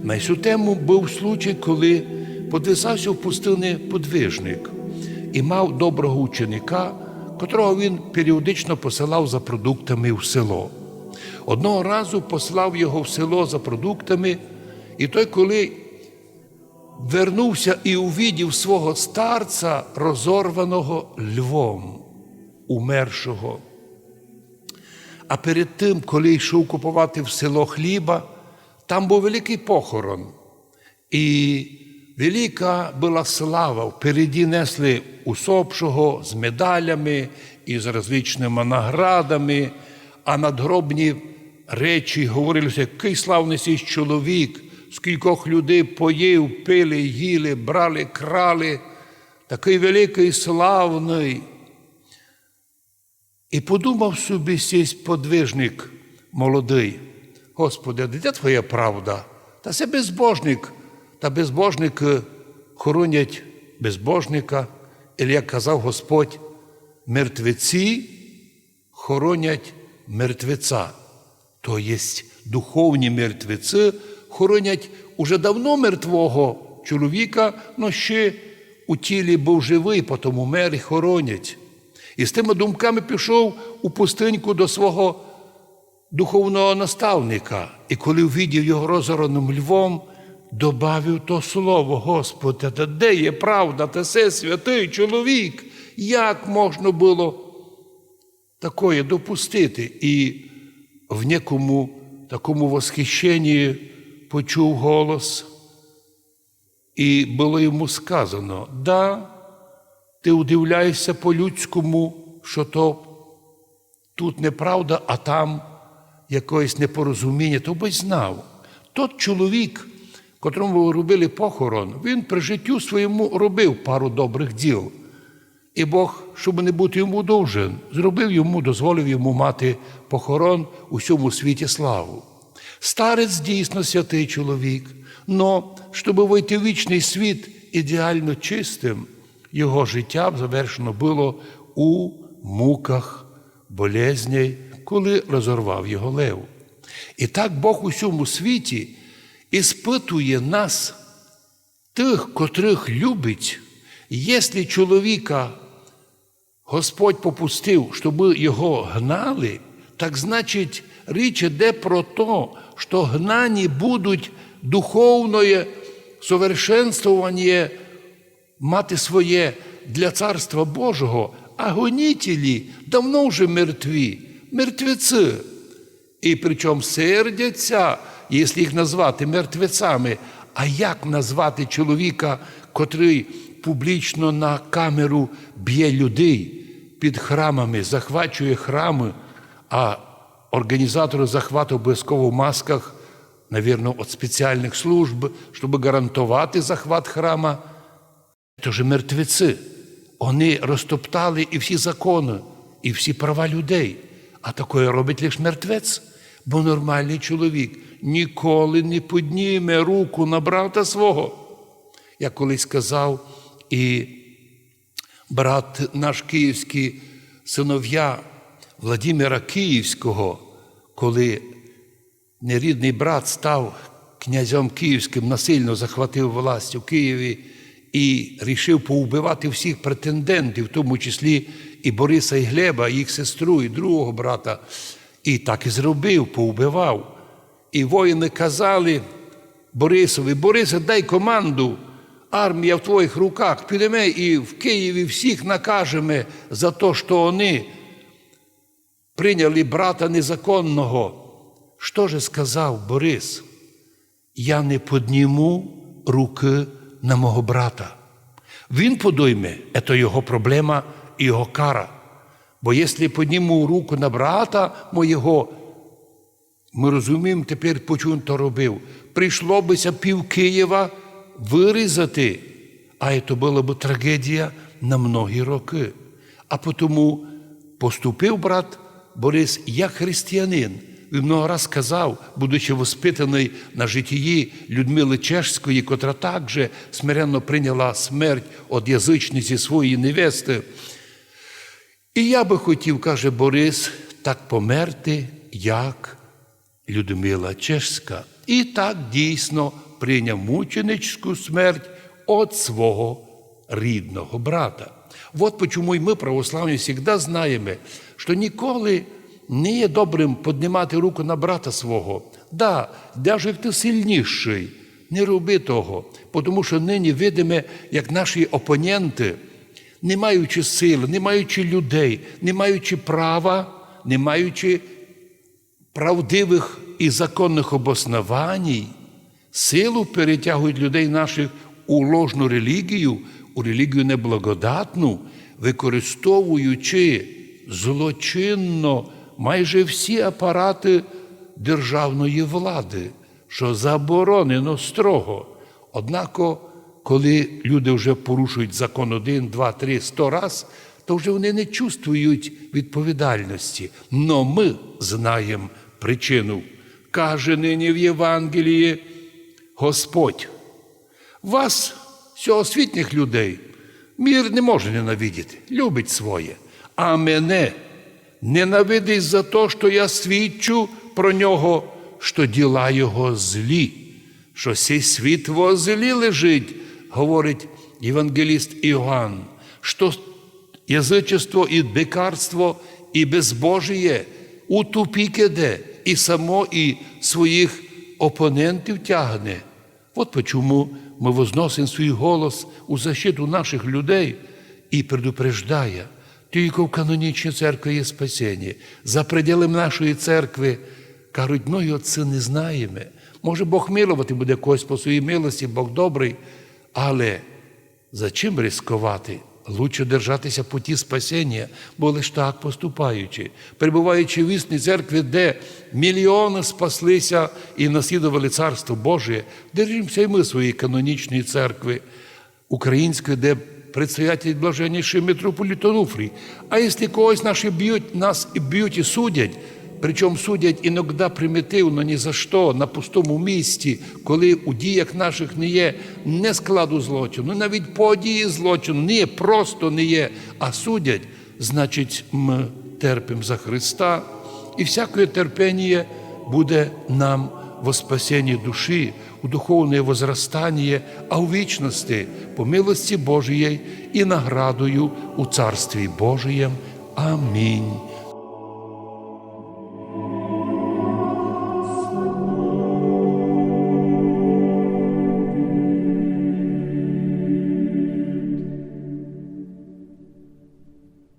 На цю тему був случай, коли подвисався в пустині подвижник і мав доброго ученика, котрого він періодично посилав за продуктами в село. Одного разу послав його в село за продуктами, і той, коли вернувся і увидів свого старця, розорваного львом, умершого. А перед тим, коли йшов купувати в село хліба, там був великий похорон. І велика була слава. Впереді несли усопшого з медалями і з различними наградами, а надгробні речі говорилося, який славний сій чоловік, скількох людей поїв, пили, їли, брали, крали, такий великий славний. І подумав собі сісь подвижник молодий, Господи, де Твоя правда? Та це безбожник, та безбожник е, хоронять безбожника, і як казав Господь, мертвеці хоронять мертвеця. То є духовні мертвеці хоронять уже давно мертвого чоловіка, але ще у тілі був живий, потім умер і хоронять. І з тими думками пішов у пустиньку до свого духовного наставника. І коли увидів його розораним львом, добавив то слово, Господи, та де є правда, та це святий чоловік? Як можна було такое допустити? І в некому такому восхищенні почув голос, і було йому сказано: да, ти удивляєшся по-людському, що то тут неправда, а там якогось непорозуміння, то би знав. Тот чоловік, котрому робили похорон, він при життю своєму робив пару добрих діл. І Бог, щоб не бути йому довжен, зробив йому, дозволив йому мати похорон у всьому світі славу. Старець дійсно святий чоловік, но щоб вийти в вічний світ ідеально чистим, його життя завершено було у муках болезней, коли розорвав його лев. І так Бог у всьому світі іспитує нас, тих, котрих любить, якщо чоловіка Господь попустив, щоб його гнали, так значить, річ іде про те, що гнані будуть духовне совершенствування мати своє для Царства Божого, а гонітелі давно вже мертві, мертвеці. І причому сердяться, якщо їх назвати мертвецями, а як назвати чоловіка, котрий публічно на камеру б'є людей під храмами, захвачує храми, а організатори захвату обов'язково в масках, навірно, від спеціальних служб, щоб гарантувати захват храма. Це ж мертвеці. Вони розтоптали і всі закони, і всі права людей. А такое робить лише мертвець, бо нормальний чоловік ніколи не підніме руку на брата свого. Я колись казав, і брат наш київський синов'я Владимира Київського, коли нерідний брат став князем Київським, насильно захватив власть у Києві і рішив поубивати всіх претендентів, в тому числі і Бориса і Глеба, їх сестру, і другого брата. І так і зробив, поубивав. І воїни казали Борисові, Борисе, дай команду, армія в твоїх руках, підемо і в Києві всіх накажемо за те, що вони прийняли брата незаконного. Що же сказав Борис? Я не підніму руки на мого брата. Він подойме, це його проблема і його кара. Бо якщо підніму руку на брата моєго, ми розуміємо, тепер почун то робив. Прийшло бися пів Києва вирізати, а це була б трагедія на многі роки. А тому поступив брат Борис як християнин. Він много раз казав, будучи воспитаний на житті Людмили Чешської, котра також смиренно прийняла смерть від язичниці своєї невести. І я би хотів, каже Борис, так померти, як Людмила Чешська. і так дійсно прийняв мученичську смерть від свого рідного брата. От почему і ми, православні, завжди знаємо, що ніколи не є добрим піднімати руку на брата свого. Да, навіть як ти сильніший, не роби того, тому що нині видиме, як наші опоненти, не маючи сили, не маючи людей, не маючи права, не маючи правдивих і законних обоснованій, силу перетягують людей наших у ложну релігію, у релігію неблагодатну, використовуючи злочинно майже всі апарати державної влади, що заборонено строго. Однако, коли люди вже порушують закон один, два, три, сто раз, то вже вони не чувствують відповідальності. Но ми знаємо причину. Каже нині в Євангелії Господь. Вас, всьогосвітніх людей, мір не може ненавидіти, любить своє. А мене ненавидить за те, що я свідчу про нього, що діла його злі, що сей світ во злі лежить, говорить євангеліст Іоанн, що язичество і дикарство і безбожіє у тупік іде, і само і своїх опонентів тягне. От почему ми возносимо свій голос у защиту наших людей і предупреждає, тільки в канонічній церкві є спасіння. За пределами нашої церкви кажуть, ну і це не знаємо. Може Бог милувати буде когось по своїй милості, Бог добрий, але за чим ризикувати? Лучше держатися путі спасіння, бо лише так поступаючи, перебуваючи в існій церкві, де мільйони спаслися і наслідували Царство Боже, держимося і ми своєї канонічної церкви української, де предстоятель блаженніший митрополит Онуфрій. А якщо когось наші б'ють, нас і б'ють і судять, Причому судять іноді примітивно, ні за що, на пустому місці, коли у діях наших не є не складу злочину, навіть по дії злочину, не просто не є, а судять, значить, ми терпимо за Христа, і всяке терпіння буде нам во спасенні душі, у духовне возрастання, а у вічності по милості Божієй і наградою у Царстві Божієм. Амінь.